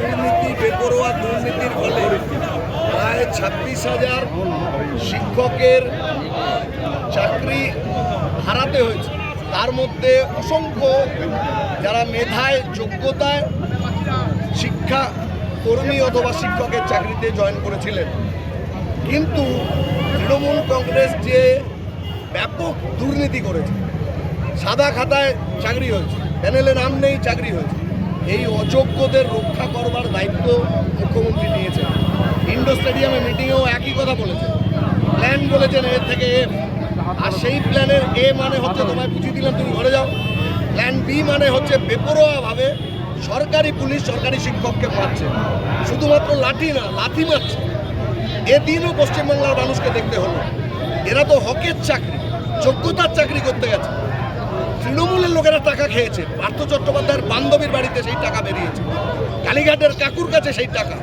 দুর্নীতি, বেপরোয়া দুর্নীতির ফলে প্রায় ছাব্বিশ হাজার শিক্ষকের চাকরি হারাতে হয়েছে। তার মধ্যে অসংখ্য যারা মেধায়, যোগ্যতায় শিক্ষা কর্মী অথবা শিক্ষকের চাকরিতে জয়েন করেছিলেন। কিন্তু তৃণমূল কংগ্রেস যে ব্যাপক দুর্নীতি করেছে, সাদা খাতায় চাকরি হয়েছে, প্যানেলে নাম নেই, চাকরি হয়েছে। এই অযোগ্যদের রক্ষা করবার দায়িত্ব মুখ্যমন্ত্রী নিয়েছেন। ইন্ডো স্টেডিয়ামে মিটিংয়েও একই কথা বলেছেন প্ল্যান বলেছেন এর থেকে এফ আর সেই প্ল্যানের এ মানে হচ্ছে তোমায় বুঝিয়ে দিলাম, তুমি ঘরে যাও। প্ল্যান বি মানে হচ্ছে বেপরোয়াভাবে সরকারি পুলিশ সরকারি শিক্ষককে মারছে। শুধুমাত্র লাঠি না লাঠি মারছে। এদিনও পশ্চিমবাংলার মানুষকে দেখতে হলো। এরা তো হকের চাকরি, যোগ্যতার চাকরি করতে গেছে। তৃণমূলের লোকেরা টাকা খেয়েছে। পার্থ চট্টোপাধ্যায়ের বান্ধবীর বাড়িতে সেই টাকা বেরিয়েছে। কালীঘাটের কাকুর কাছে সেই টাকা।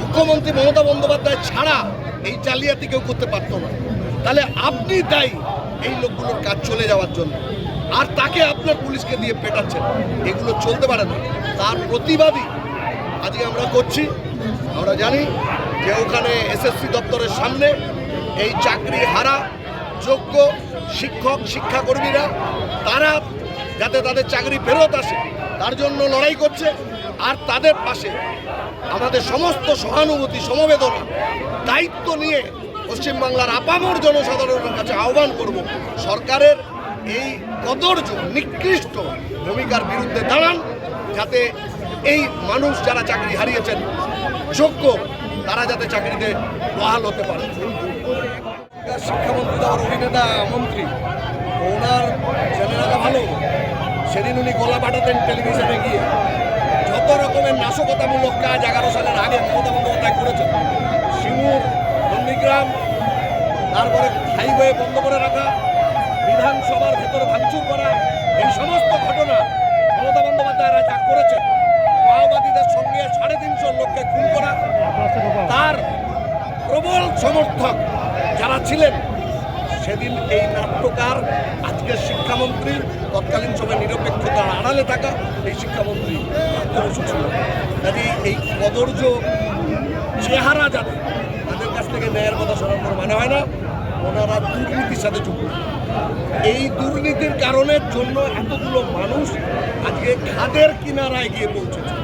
মুখ্যমন্ত্রী মমতা বন্দ্যোপাধ্যায় ছাড়া এই জালিয়াতি কেউ করতে পারতো না। তাহলে আপনি দায়ী এই লোকগুলোর কাজ চলে যাওয়ার জন্য। আর তাকে আপনার পুলিশকে দিয়ে পেটাচ্ছেন। এগুলো চলতে পারে না। তার প্রতিবাদী আজকে আমরা করছি। আমরা জানি যে ওখানে এসএসসি দপ্তরের সামনে এই চাকরি হারা যোগ্য শিক্ষক, শিক্ষাকর্মীরা, তারা যাতে তাদের চাকরি ফেরত আসে, তার জন্য লড়াই করছে। আর তাদের পাশে আমাদের সমস্ত সহানুভূতি, সমবেদনা, দায়িত্ব নিয়ে পশ্চিমবাংলার আপামর জনসাধারণের কাছে আহ্বান করব, সরকারের এই কদর্য, নিকৃষ্ট ভূমিকার বিরুদ্ধে দাঁড়ান, যাতে এই মানুষ যারা চাকরি হারিয়েছেন, যোগ্য তারা যাতে চাকরিতে বহাল হতে পারে। শিক্ষামন্ত্রী আমার অভিনেতা, মন্ত্রী। ওনার রাখা ভালো। সেদিন উনি গলা পাঠাতেন টেলিভিশনে গিয়ে। যত রকমের নাশকতামূলক কাজ এগারো সালের আগে মমতা বন্দ্যোপাধ্যায় করেছেন, সিঙ্গুর, নন্দীগ্রাম, তারপরে হাইওয়ে বন্ধ করে রাখা, বিধানসভার ভেতরে ভাঙচুর করা, এই সমস্ত ঘটনা মমতা বন্দ্যোপাধ্যায়রা যা করেছেন। লোককে খুন করা। তার প্রবল সমর্থক যারা ছিলেন, সেদিন এই নাট্যকার আজকের শিক্ষামন্ত্রী, তৎকালীন সময় নিরপেক্ষতার আড়ালে থাকা এই শিক্ষামন্ত্রী বসু ছিল। এই কদর্য চেহারা যাতে তাদের কাছ থেকে ন্যায়ের কথা শোনানোর মানে হয় না, ওনারা দুর্নীতির সাথে যুক্ত। এই দুর্নীতির কারণের জন্য এতগুলো মানুষ আজকে খাদের কিনারায় গিয়ে পৌঁছেছে।